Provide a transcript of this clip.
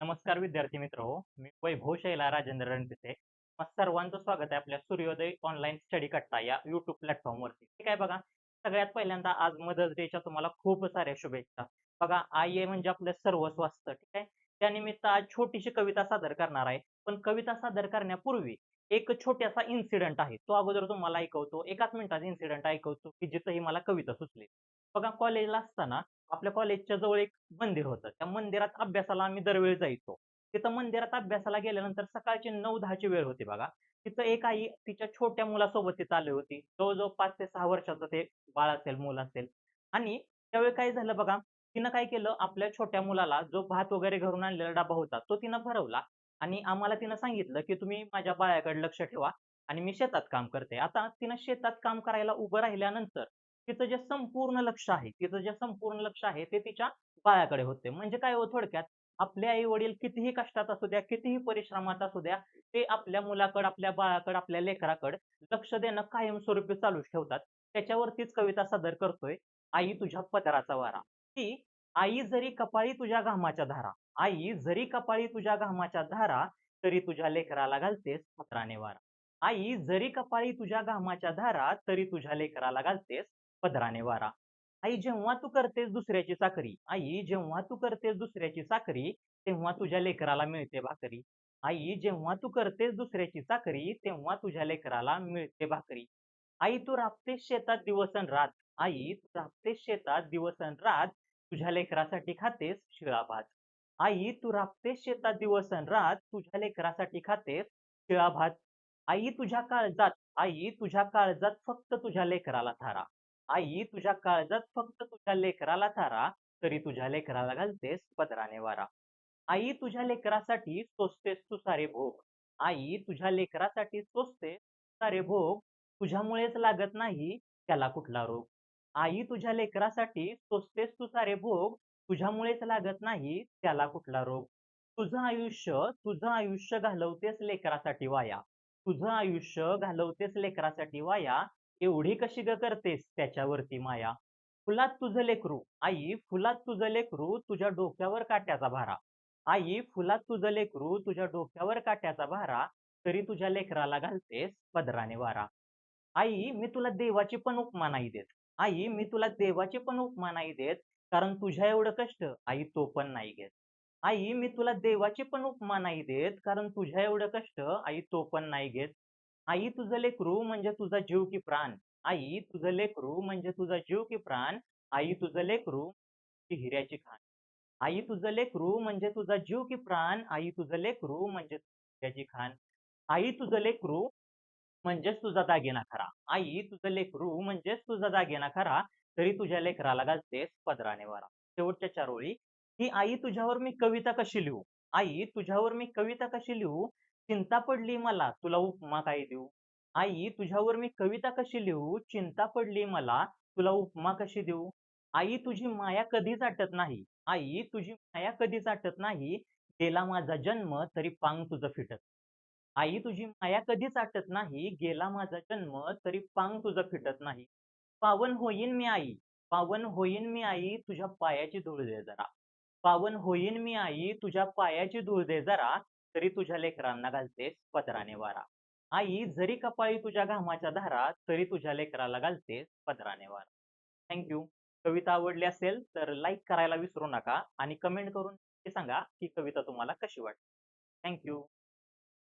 नमस्कार विद्यार्थी मित्र हो मी वैभव शैला राजेंद्र रणपिसे. मग सर्वांचं स्वागत आहे आपल्या सूर्योदय ऑनलाईन स्टडी कट्टा या युट्यूब प्लॅटफॉर्मवरती ठीक आहे बघा सगळ्यात पहिल्यांदा आज मदर्स डेच्या तुम्हाला खूप साऱ्या शुभेच्छा. बघा आई आहे म्हणजे आपलं सर्वस्व असतं ठीक आहे? त्यानिमित्त आज छोटीशी कविता सादर करणार आहे. पण कविता सादर करण्यापूर्वी एक छोटासा इन्सिडेंट आहे. तो अगोदर तुम्हाला ऐकवतो एकाच मिनिटाचा इन्सिडेंट ऐकवतो की जिथं ही मला कविता सुचली. बघा कॉलेजला असताना आपल्या कॉलेजच्या जवळ एक मंदिर होतं. त्या मंदिरात अभ्यासाला आम्ही दरवेळी जायचो. तिथं मंदिरात अभ्यासाला गेल्यानंतर सकाळची नऊ दहाची वेळ होती बघा. तिथं एक आई तिच्या छोट्या मुलासोबत तिथं आली होती. जवळजवळ पाच ते सहा वर्षाचं ते बाळ असेल मूल असेल. आणि त्यावेळी काय झालं बघा तिनं काय केलं आपल्या छोट्या मुलाला जो भात वगैरे घरून आणलेला डबा होता तो तिनं भरवला. आणि आम्हाला तिनं सांगितलं की तुम्ही माझ्या बाळाकडे लक्ष ठेवा आणि मी शेतात काम करते. आता तिनं शेतात काम करायला उभं राहिल्यानंतर तिचं जे संपूर्ण लक्ष आहे तिचं जे संपूर्ण लक्ष आहे ते तिच्या बाळाकडे होते. म्हणजे काय हो थोडक्यात आपले आई वडील कितीही कष्टात असू द्या कितीही परिश्रमात असू द्या ते आपल्या मुलाकडे आपल्या बाळाकडे आपल्या लेकराकडे लक्ष देणं कायमस्वरूपी चालूच ठेवतात. त्याच्यावरतीच कविता सादर करतोय आई तुझ्या पदराचा वारा. की आई जरी कपाळी तुझ्या घामाच्या धारा आई जरी कपाळी तुझ्या घामाच्या धारा तरी तुझ्या लेकराला घालतेस पत्राने वारा. आई जरी कपाळी तुझ्या घामाच्या धारा तरी तुझ्या लेकराला घालतेस पदराने वारा. आई जेव्हा तू करतेस दुसऱ्याची चाकरी आई जेव्हा तू करतेस दुसऱ्याची चाकरी तेव्हा तुझ्या लेकराला मिळते भाकरी. आई जेव्हा तू करतेस दुसऱ्याची चाकरी तेव्हा तुझ्या लेकराला मिळते भाकरी. आई तू राबतेस शेतात दिवसन रात. आई तू राबतेस शेतात दिवसन रात. तुझ्या लेकरासाठी खातेस शिळा भात. आई तू राबतेस शेतात दिवसन रात. तुझ्या लेकरासाठी खातेस शिळा भात. आई तुझ्या काळजात आई तुझ्या काळजात फक्त तुझ्या लेकराला थारा. आई तुझ्या काळजात फक्त तुझ्या लेकराला थारा तरी तुझ्या लेकराला घालतेस पदराने वारा. आई तुझ्या लेकरासाठी सोसतेस तू सारे भोग. आई तुझ्या लेकरासाठी सोसतेस सारे भोग. तुझ्यामुळेच लागत नाही त्याला कुठला रोग. आई तुझ्या लेकरासाठी सोसतेस तू सारे भोग. तुझ्यामुळेच लागत नाही त्याला कुठला रोग. तुझं आयुष्य तुझं आयुष्य घालवतेस लेकरासाठी वाया. तुझं आयुष्य घालवतेस लेकरासाठी वाया. एवढी कशी ग करतेस त्याच्यावरती माया? फुलात तुझं लेकरू. आई फुलात तुझं लेकरू तुझ्या डोक्यावर काट्याचा भारा. आई फुलात तुझं लेकरू तुझ्या डोक्यावर काट्याचा भारा. तरी तुझ्या लेकराला घालतेस पदराने वारा. आई मी तुला देवाची पण उपमा नाही देत. आई मी तुला देवाची पण उपमा नाही देत कारण तुझ्या एवढं कष्ट आई तो पण नाही घेत. आई मी तुला देवाची पण उपमा नाही देत कारण तुझ्या एवढं कष्ट आई तो पण नाही घेत. आई तुझं लेकरू म्हणजे तुझा जीव की प्राण. आई तुझं लेकरू म्हणजे तुझा जीव की प्राण. आई तुझं लेकरू की हिऱ्याची खाण. आई तुझं लेकरू म्हणजे तुझा जीव की प्राण. आई तुझं लेकरू म्हणजे हिऱ्याची खाण. आई तुझं लेकरू म्हणजेच तुझा दागिना खरा. आई तुझं लेकरू म्हणजेच तुझा दागिना खरा. तरी तुझ्या लेकराला घालतेस पदराने वारा. शेवटच्या चार ओळी ही आई तुझ्यावर मी कविता कशी लिहू? आई तुझ्यावर मी कविता कशी लिहू? चिंता पडली मला तुला उपमा काय देऊ? आई तुझ्यावर मी कविता कशी लिहू? चिंता पडली मला तुला उपमा कशी देऊ? आई तुझी माया कधीच आटत नाही. आई तुझी माया कधीच आटत नाही. गेला माझा जन्म तरी पांग तुझं फिटत. आई तुझी माया कधीच आटत नाही. गेला माझा जन्म तरी पांग तुझं फिटत नाही. पावन होईन मी आई पावन होईन मी आई तुझ्या पायाची धूळ दे जरा. पावन होईन मी आई तुझ्या पायाची धूळ दे जरा. तरी तुझ्या लेकरांना घालतेस पदराने वारा. आई जरी कपाळी तुझ्या घामाच्या धारा तरी तुझ्या लेकराला घालतेस पदराने वारा. थँक्यू कविता आवडली असेल तर लाईक करायला विसरू नका आणि कमेंट करून सांगा की कविता तुम्हाला कशी वाटते थँक्यू